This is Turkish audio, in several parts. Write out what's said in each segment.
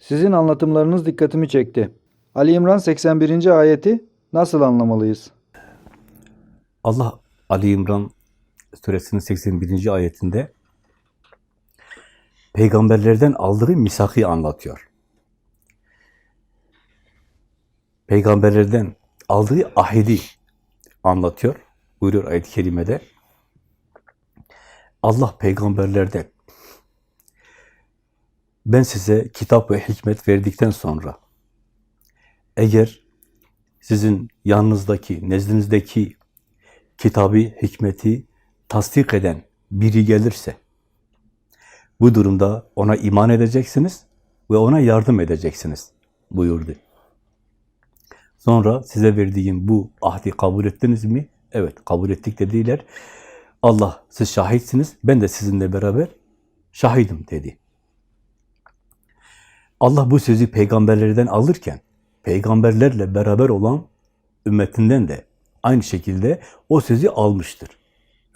Sizin anlatımlarınız dikkatimi çekti. Ali İmran 81. ayeti nasıl anlamalıyız? Allah Ali İmran suresinin 81. ayetinde peygamberlerden aldığı misakı anlatıyor. Peygamberlerden aldığı ahidi anlatıyor. Buyuruyor ayet-i kerimede. Allah peygamberlerden ben size kitap ve hikmet verdikten sonra eğer sizin yanınızdaki, nezdinizdeki kitabı, hikmeti tasdik eden biri gelirse, bu durumda ona iman edeceksiniz ve ona yardım edeceksiniz buyurdu. Sonra size verdiğim bu ahdi kabul ettiniz mi? Evet, kabul ettik dediler. Allah, siz şahitsiniz, ben de sizinle beraber şahidim dedi. Allah bu sözü peygamberlerden alırken, peygamberlerle beraber olan ümmetinden de aynı şekilde o sözü almıştır.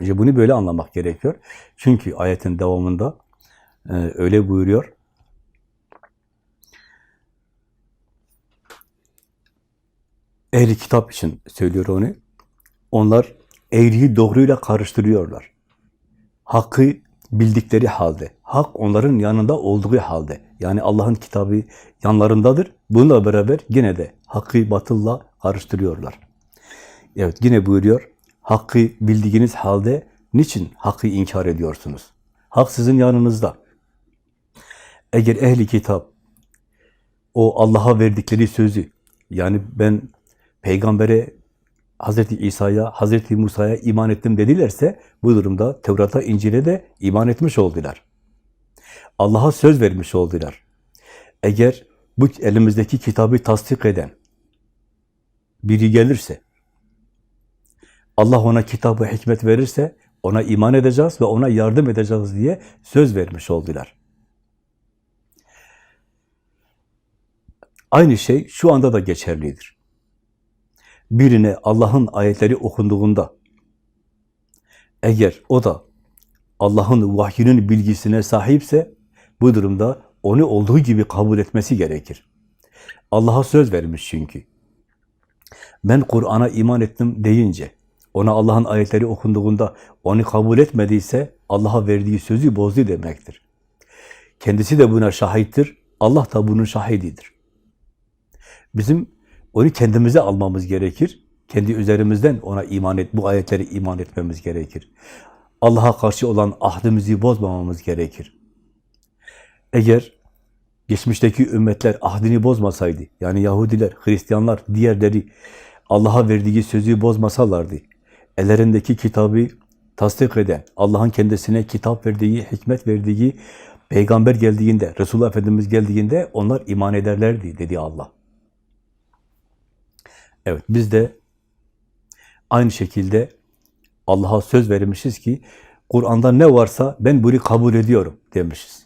Önce bunu böyle anlamak gerekiyor. Çünkü ayetin devamında e, öyle buyuruyor. Ehli kitap için söylüyor onu. Onlar eğriyi doğruyla karıştırıyorlar. Hakkı bildikleri halde, hak onların yanında olduğu halde, yani Allah'ın kitabı yanlarındadır. Bununla beraber yine de hakkı batılla karıştırıyorlar. Evet yine buyuruyor, hakkı bildiğiniz halde niçin hakkı inkar ediyorsunuz? Hak sizin yanınızda. Eğer ehli kitap o Allah'a verdikleri sözü, yani ben peygambere Hazreti İsa'ya, Hazreti Musa'ya iman ettim dedilerse bu durumda Tevrat'a, İncil'e de iman etmiş oldular. Allah'a söz vermiş oldular. Eğer bu elimizdeki kitabı tasdik eden biri gelirse, Allah ona kitap ve hikmet verirse ona iman edeceğiz ve ona yardım edeceğiz diye söz vermiş oldular. Aynı şey şu anda da geçerlidir birine Allah'ın ayetleri okunduğunda eğer o da Allah'ın vahyinin bilgisine sahipse bu durumda onu olduğu gibi kabul etmesi gerekir. Allah'a söz vermiş çünkü. Ben Kur'an'a iman ettim deyince, ona Allah'ın ayetleri okunduğunda onu kabul etmediyse Allah'a verdiği sözü bozdu demektir. Kendisi de buna şahittir, Allah da bunun şahididir. Bizim onu kendimize almamız gerekir. Kendi üzerimizden ona iman et, bu ayetleri iman etmemiz gerekir. Allah'a karşı olan ahdimizi bozmamamız gerekir. Eğer geçmişteki ümmetler ahdini bozmasaydı, yani Yahudiler, Hristiyanlar, diğerleri Allah'a verdiği sözü bozmasalardı, ellerindeki kitabı tasdik eden, Allah'ın kendisine kitap verdiği, hikmet verdiği, peygamber geldiğinde, Resulullah Efendimiz geldiğinde onlar iman ederlerdi dedi Allah. Evet, biz de aynı şekilde Allah'a söz vermişiz ki Kur'an'da ne varsa ben bunu kabul ediyorum demişiz.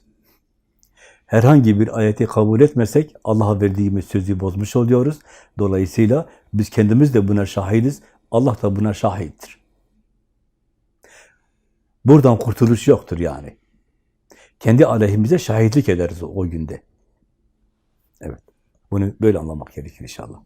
Herhangi bir ayeti kabul etmesek Allah'a verdiğimiz sözü bozmuş oluyoruz. Dolayısıyla biz kendimiz de buna şahidiz. Allah da buna şahittir. Buradan kurtuluş yoktur yani. Kendi aleyhimize şahitlik ederiz o günde. Evet. Bunu böyle anlamak gerekir inşallah.